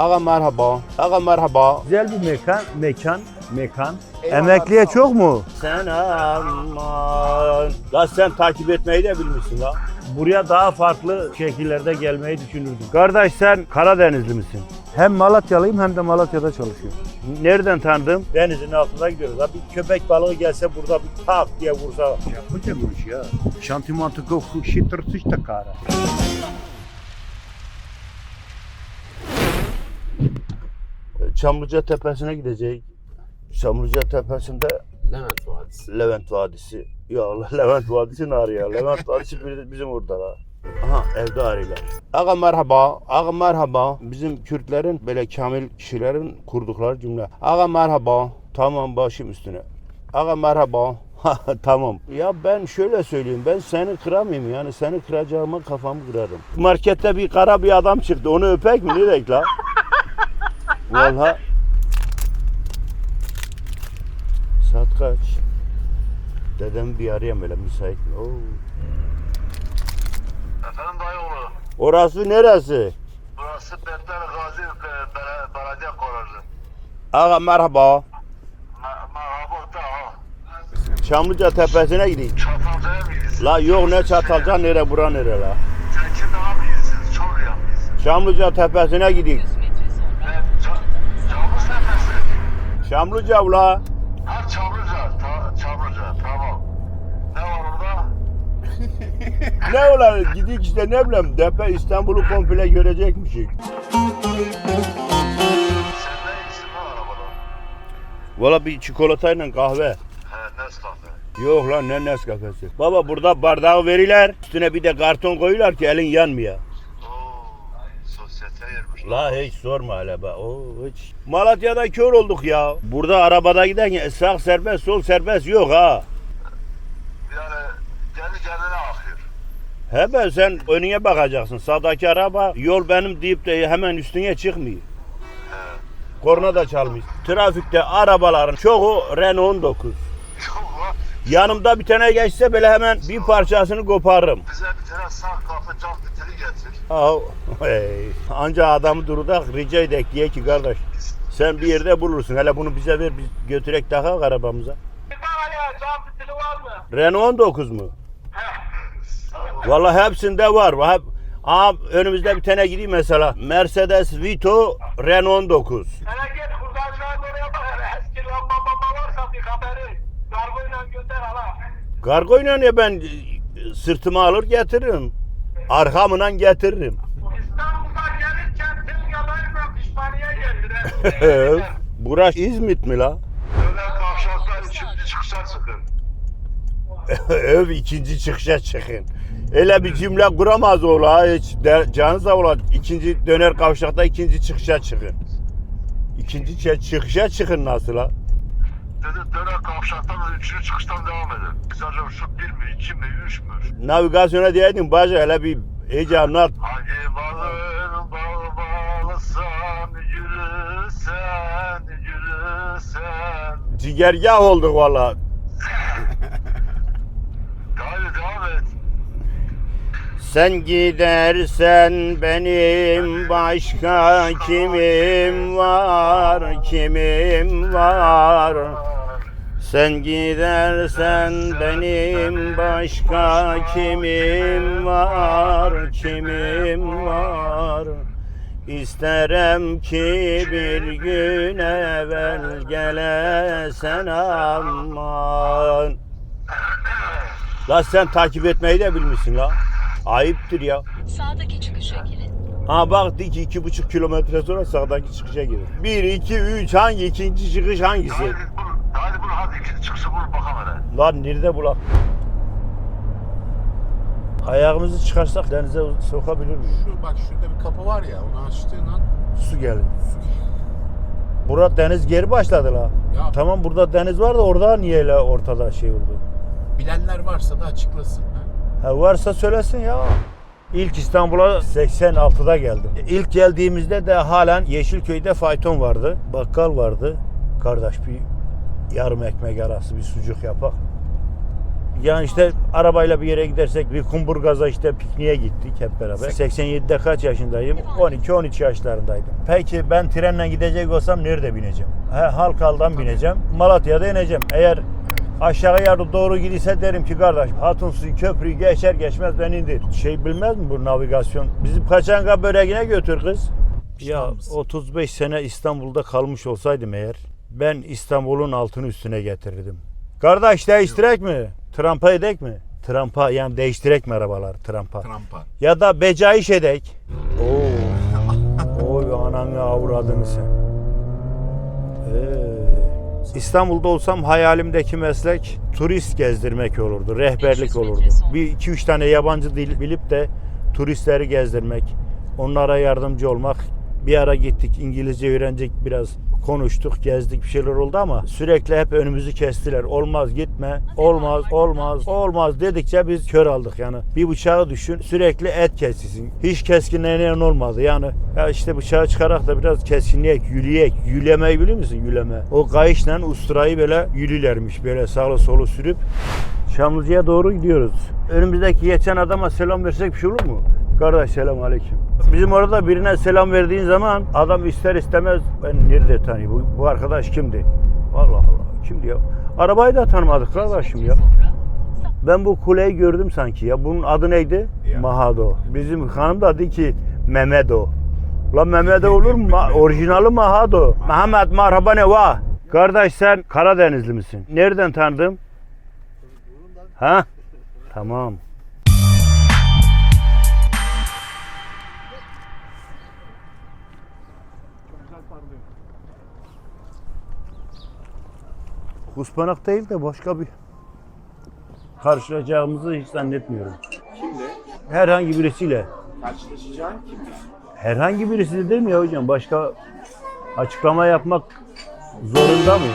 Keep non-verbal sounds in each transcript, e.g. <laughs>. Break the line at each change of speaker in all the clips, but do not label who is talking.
Ağa merhaba. Ağa merhaba.
Güzel bir mekan, mekan, mekan.
Eyvallah,
Emekliye
sağ ol.
çok mu?
Sen aman. La sen takip etmeyi de bilmişsin la.
Buraya daha farklı şekillerde gelmeyi düşünürdüm. Kardeş sen Karadenizli misin? Hem Malatyalıyım hem de Malatya'da çalışıyorum. Nereden tanıdım? Denizin altında gidiyoruz. Ha bir köpek balığı gelse burada bir tak diye vursa. İş ya. Şantimantıko şitır da kara.
Çamlıca Tepesi'ne gidecek. Çamlıca Tepesi'nde
Levent Vadisi.
Levent Vadisi. Ya Allah <laughs> Levent Vadisi ne arıyor? Levent Vadisi bir- bizim orada la. Aha evde arıyorlar. Ağa merhaba, ağa merhaba. Bizim Kürtlerin böyle kamil kişilerin kurdukları cümle. Ağa merhaba, tamam başım üstüne. Ağa merhaba, tamam. Ya ben şöyle söyleyeyim, ben seni kıramayayım yani seni kıracağıma kafamı kırarım. Markette bir kara bir adam çıktı, onu öpek mi ne demek la? Vallahi. Saat kaç? Dedem bir arayayım öyle müsait mi? Oo.
Efendim dayıoğlu,
Orası neresi?
burası Bender Gazi e, Bele- Belediye Koleji.
Ağa merhaba.
Me- Merhaba da.
Çamlıca tepesine gideyim.
Çatalca'ya mı gidiyorsun?
La yok ne çatalca nere bura nere la.
Çorlu'ya mı gidiyorsunuz?
Çamlıca tepesine gideyim.
Ne? Ca- Çamlıca Tepesi.
Çamlıca ula.
Ha Çamlıca, ta, Çamlıca, tamam. Ne var orada? <laughs>
Ne ulan gidik işte ne bileyim depe İstanbul'u komple görecekmişik.
Sen ne lan?
Valla bir çikolatayla kahve.
He, Nescafe.
Yok lan ne Nescafe'si. Baba burada bardağı verirler. Üstüne bir de karton koyuyorlar ki elin yanmıyor.
Yermiş.
La hiç sorma hele be. Oo, hiç. Malatya'da kör olduk ya. Burada arabada giderken sağ serbest sol serbest yok ha.
Yani kendi kendine akıyor.
He be sen önüne bakacaksın. Sağdaki araba yol benim deyip de hemen üstüne çıkmıyor. Korna da çalmış. Trafikte arabaların çoğu Renault 19.
Yok lan,
Yanımda bir tane geçse böyle hemen bir parçasını koparırım.
bize bir tane sağ kapı cam fitili getir.
Aa, hey. Anca adamı durdak rica edek diye ki kardeş sen bir yerde bulursun. Hele bunu bize ver biz götürek takak arabamıza. Renault 19 mu? Vallahi hepsinde var. Hep, Aa, önümüzde bir tane gideyim mesela. Mercedes Vito Renault 19.
Hele git hurdacıların oraya bak hele. Eski lamba mamba varsa bir haberi. Kargoyla gönder hala.
Kargoyla ne ben e, sırtıma alır getiririm. Arkamından getiririm.
İstanbul'a gelirken Tılgalay'la pişmaniye geldi. <laughs>
Burası İzmit mi la?
Öyle kavşaklar şimdi çıkışa çıkın. <laughs>
Öv ikinci çıkışa çıkın. Öyle bir cümle kuramaz ola hiç. Canı sağ ola. İkinci döner kavşakta ikinci çıkışa çıkın. İkinci çıkışa çıkın nasıl la?
Dedi döner kavşaktan üçüncü çıkıştan devam edin. Biz acaba şu bir mi, iki mi, üç mü?
Navigasyona diyeydin bacı hele bir iyice anlat.
Hangi balığın bağı bağlasan, yürüsen, yürüsen.
Cigergah olduk valla. <laughs>
Hadi devam et.
Sen gidersen benim başka kimim var, kimim var. Sen gidersen benim başka kimim var, kimim var. İsterim ki bir gün evvel gelesen aman. La sen takip etmeyi de bilmişsin la. Ayıptır ya.
Sağdaki çıkışa girin.
Ha bak dik iki buçuk kilometre sonra sağdaki çıkışa girin. Bir, iki, üç hangi ikinci çıkış hangisi?
Hadi bul, hadi bul, hadi ikinci çıkışı bul bakalım hele.
Lan nerede bulak? Ayağımızı çıkarsak denize sokabilir miyiz?
Şu bak şurada bir kapı var ya onu açtığın an
Su gelir. Burada deniz geri başladı la.
Ya.
Tamam burada deniz var da orada niye la ortada şey oldu?
bilenler varsa da açıklasın. Ha?
Ha varsa söylesin ya. İlk İstanbul'a 86'da geldim. İlk geldiğimizde de halen Yeşilköy'de fayton vardı. Bakkal vardı. Kardeş bir yarım ekmek arası bir sucuk yapak. Yani işte arabayla bir yere gidersek bir Kumburgaz'a işte pikniğe gittik hep beraber. 87'de kaç yaşındayım? 12-13 yaşlarındaydım. Peki ben trenle gidecek olsam nerede bineceğim? He, Halkal'dan bineceğim. Malatya'da ineceğim. Eğer aşağıya doğru gidiyse derim ki kardeş Hatun Suyu köprüyü geçer geçmez beni indir. Şey bilmez mi bu navigasyon? Bizim Paçanga böreğine götür kız. Ya 35 sene İstanbul'da kalmış olsaydım eğer ben İstanbul'un altını üstüne getirirdim. Kardeş değiştirek mi? Trampa edek mi? Trampa yani değiştirek mi arabalar trampa?
Trampa.
Ya da becaiş edek. Oo. <laughs> Oy ananı avradını sen. Ee, İstanbul'da olsam hayalimdeki meslek turist gezdirmek olurdu, rehberlik olurdu. Bir iki üç tane yabancı dil bilip de turistleri gezdirmek, onlara yardımcı olmak. Bir ara gittik İngilizce öğrenecek biraz konuştuk, gezdik bir şeyler oldu ama sürekli hep önümüzü kestiler. Olmaz gitme, olmaz, olmaz, olmaz dedikçe biz kör aldık yani. Bir bıçağı düşün, sürekli et kesilsin. Hiç keskinleyen olmadı yani. Ya işte bıçağı çıkarak da biraz keskinleyek, yüleyek. Yülemeyi biliyor musun yüleme? O kayışla usturayı böyle yülülermiş böyle sağlı solu sürüp. Çamlıca'ya doğru gidiyoruz. Önümüzdeki geçen adama selam versek bir şey olur mu? Kardeş selam aleyküm. Bizim orada birine selam verdiğin zaman adam ister istemez ben nerede tanıyayım bu, bu arkadaş kimdi? Allah Allah kimdi ya? Arabayı da tanımadık kardeşim ya. Ben bu kuleyi gördüm sanki ya. Bunun adı neydi?
Ya.
Mahado. Bizim hanım da dedi ki Mehmedo. Lan Mehmedo olur mu? Ma- orijinali Mahado. Mehmet merhaba ne va? Kardeş sen Karadenizli misin? Nereden tanıdım? Ha? Tamam. Kuspanak değil de başka bir karşılaşacağımızı hiç zannetmiyorum.
Kimle?
Herhangi birisiyle.
Karşılaşacağın kim?
Herhangi birisi değil mi ya hocam? Başka açıklama yapmak zorunda mıyım?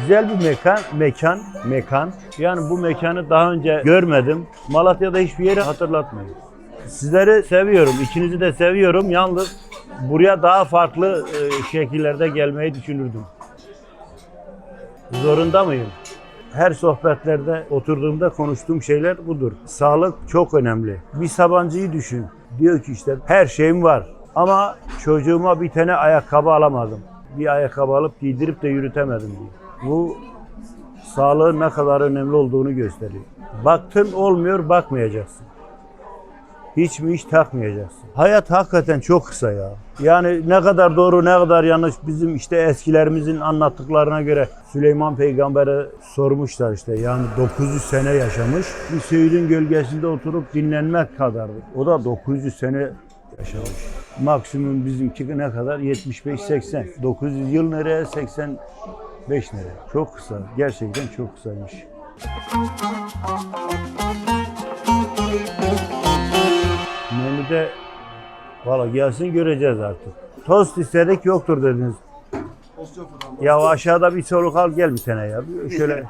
Güzel bir mekan, mekan, mekan. Yani bu mekanı daha önce görmedim. Malatya'da hiçbir yeri hatırlatmıyor. Sizleri seviyorum, ikinizi de seviyorum. Yalnız buraya daha farklı e, şekillerde gelmeyi düşünürdüm. Zorunda mıyım? Her sohbetlerde oturduğumda konuştuğum şeyler budur. Sağlık çok önemli. Bir Sabancı'yı düşün. Diyor ki işte her şeyim var ama çocuğuma bir tane ayakkabı alamadım. Bir ayakkabı alıp giydirip de yürütemedim diyor. Bu sağlığın ne kadar önemli olduğunu gösteriyor. Baktın olmuyor bakmayacaksın. Hiç mi hiç takmayacaksın. Hayat hakikaten çok kısa ya. Yani ne kadar doğru ne kadar yanlış bizim işte eskilerimizin anlattıklarına göre Süleyman Peygamber'e sormuşlar işte yani 900 sene yaşamış. Bir söğüdün gölgesinde oturup dinlenmek kadardı. O da 900 sene yaşamış. Maksimum bizimki ne kadar? 75-80. 900 yıl nereye? 85 nereye? Çok kısa. Gerçekten çok kısaymış. Menüde valla gelsin göreceğiz artık. Tost istedik yoktur dediniz. Ya aşağıda bir soluk al gel bir tane ya. <laughs> Şöyle.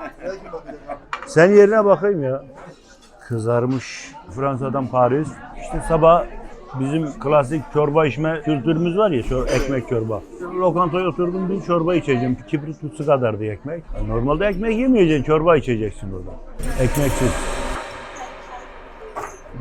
Sen yerine bakayım ya. Kızarmış Fransa'dan Paris. İşte sabah bizim klasik çorba içme kültürümüz var ya, çor- ekmek çorba. Lokantaya oturdum bir çorba içeceğim. Kibrit kutusu kadardı ekmek. Normalde ekmek yemeyeceksin, çorba içeceksin orada. Ekmeksiz.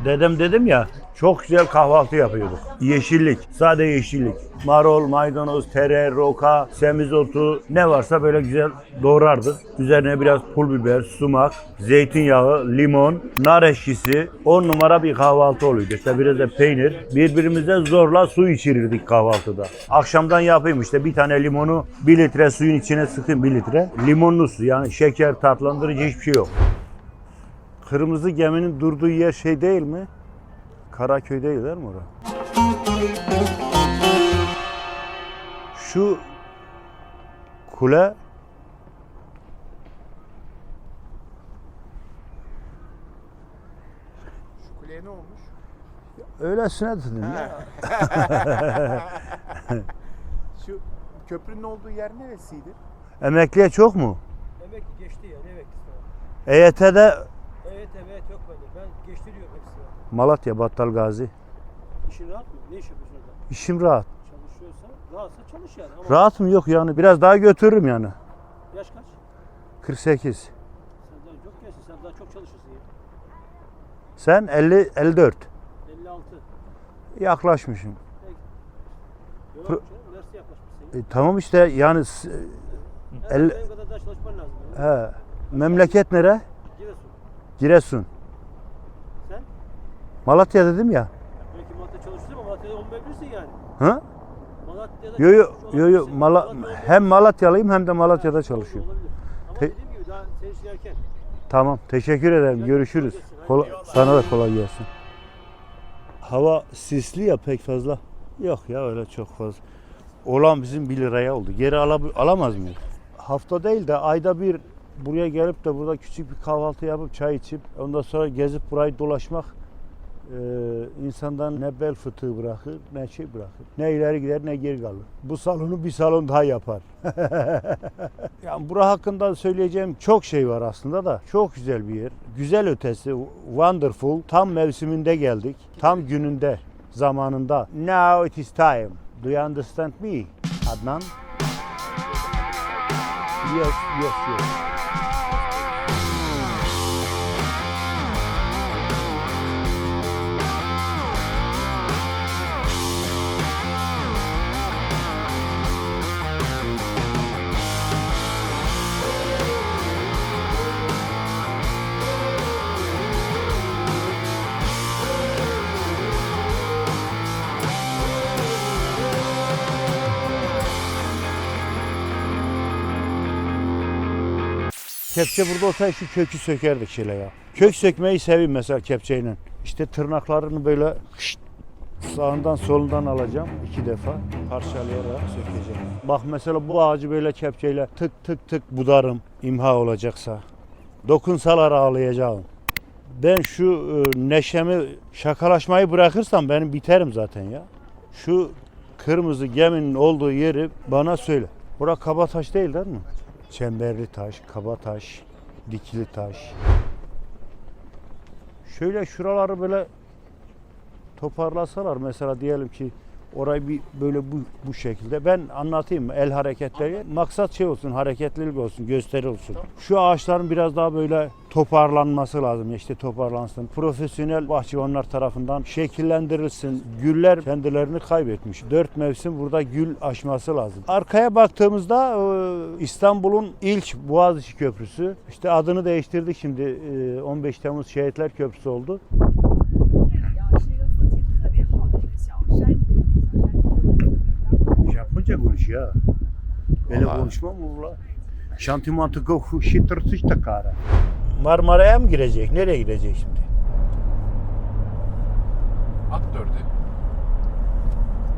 Dedem dedim ya çok güzel kahvaltı yapıyorduk. Yeşillik, sade yeşillik. Marul, maydanoz, tere, roka, semizotu ne varsa böyle güzel doğrardık. Üzerine biraz pul biber, sumak, zeytinyağı, limon, nar eşkisi. On numara bir kahvaltı oluyordu. İşte biraz da peynir. Birbirimize zorla su içirirdik kahvaltıda. Akşamdan yapayım işte bir tane limonu bir litre suyun içine sıkayım bir litre. Limonlu su yani şeker tatlandırıcı hiçbir şey yok. Kırmızı geminin durduğu yer şey değil mi? Karaköy değil değil mi orası? Şu kule
Şu kuleye ne olmuş?
öylesine dedim ya. <laughs>
Şu köprünün olduğu yer neresiydi?
Emekliye çok mu?
Emek geçti yani emeklisi var.
EYT'de
Evet evet yok bende. Ben geçti diyorum hepsi var.
Malatya Battal Gazi.
İşin rahat mı? Ne iş yapıyorsun orada?
İşim rahat.
Çalışıyorsan rahatsa çalış yani. Ama
Rahat mı? Yok yani. Biraz daha götürürüm yani.
yaş kaç?
48.
Sen daha çok gençsin. Sen Daha çok çalışırsın ya.
Sen 50 54.
56.
Yaklaşmışım.
Yok
Pro-
canım. Üniversite yaklaşmışsın.
E, tamam işte yani s-
El... kadar daha çalışman lazım. Yani.
he, memleket nere?
Giresun.
Giresun. Malatya dedim ya.
Belki Malatya'da çalışırsın ama Malatya'da olmayabilirsin yani.
Hı?
Malatya'da
Yo yo yo yo. Mala, hem Malatyalıyım hem de Malatya'da çalışıyorum.
Ama
Te-
dediğim gibi daha senin için erken.
Tamam teşekkür ederim. Görüşürüz. Kola- sana da kolay gelsin. Hava sisli ya pek fazla. Yok ya öyle çok fazla. Olan bizim 1 liraya oldu. Geri alab- alamaz mıyız? Hafta değil de ayda bir buraya gelip de burada küçük bir kahvaltı yapıp çay içip ondan sonra gezip burayı dolaşmak e, insandan ne bel fıtığı bırakır ne şey bırakır. Ne ileri gider ne geri kalır. Bu salonu bir salon daha yapar. <laughs> yani bura hakkında söyleyeceğim çok şey var aslında da. Çok güzel bir yer. Güzel ötesi, wonderful. Tam mevsiminde geldik. Tam gününde, zamanında. Now it is time. Do you understand me, Adnan? Yes, yes, yes. Kepçe burada olsaydı şu kökü sökerdik şöyle ya. Kök sökmeyi seveyim mesela kepçeyle. İşte tırnaklarını böyle şşt, sağından solundan alacağım iki defa parçalayarak sökeceğim. Bak mesela bu ağacı böyle kepçeyle tık tık tık budarım imha olacaksa. Dokunsalar ağlayacağım. Ben şu e, neşemi, şakalaşmayı bırakırsam benim biterim zaten ya. Şu kırmızı geminin olduğu yeri bana söyle. Bura Kabataş değil değil mi? Çemberli taş, kaba taş, dikili taş. Şöyle şuraları böyle toparlasalar mesela diyelim ki orayı bir böyle bu, bu şekilde. Ben anlatayım mı? el hareketleri. Maksat şey olsun hareketlilik olsun gösteri olsun. Şu ağaçların biraz daha böyle toparlanması lazım. İşte toparlansın. Profesyonel bahçıvanlar tarafından şekillendirilsin. Güller kendilerini kaybetmiş. Dört mevsim burada gül açması lazım. Arkaya baktığımızda e, İstanbul'un ilk Boğaziçi Köprüsü. İşte adını değiştirdik şimdi. E, 15 Temmuz Şehitler Köprüsü oldu Japonca konuşuyor ha. Öyle
Vallahi.
konuşma mı ula? Şantimantıko şitırtış takara. Marmara'ya mı girecek? Nereye gidecek şimdi?
Aktörde.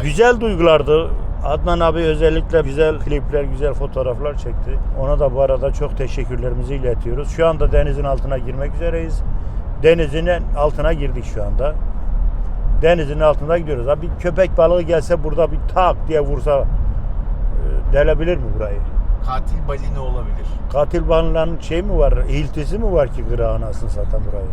Güzel duygulardı. Adnan abi özellikle güzel klipler, güzel fotoğraflar çekti. Ona da bu arada çok teşekkürlerimizi iletiyoruz. Şu anda denizin altına girmek üzereyiz. Denizin altına girdik şu anda. Denizin altında gidiyoruz. Abi bir köpek balığı gelse burada bir tak diye vursa e, delebilir mi burayı?
Katil balina olabilir.
Katil balığının şey mi var, iltisi mi var ki kıra anasını satan burayı?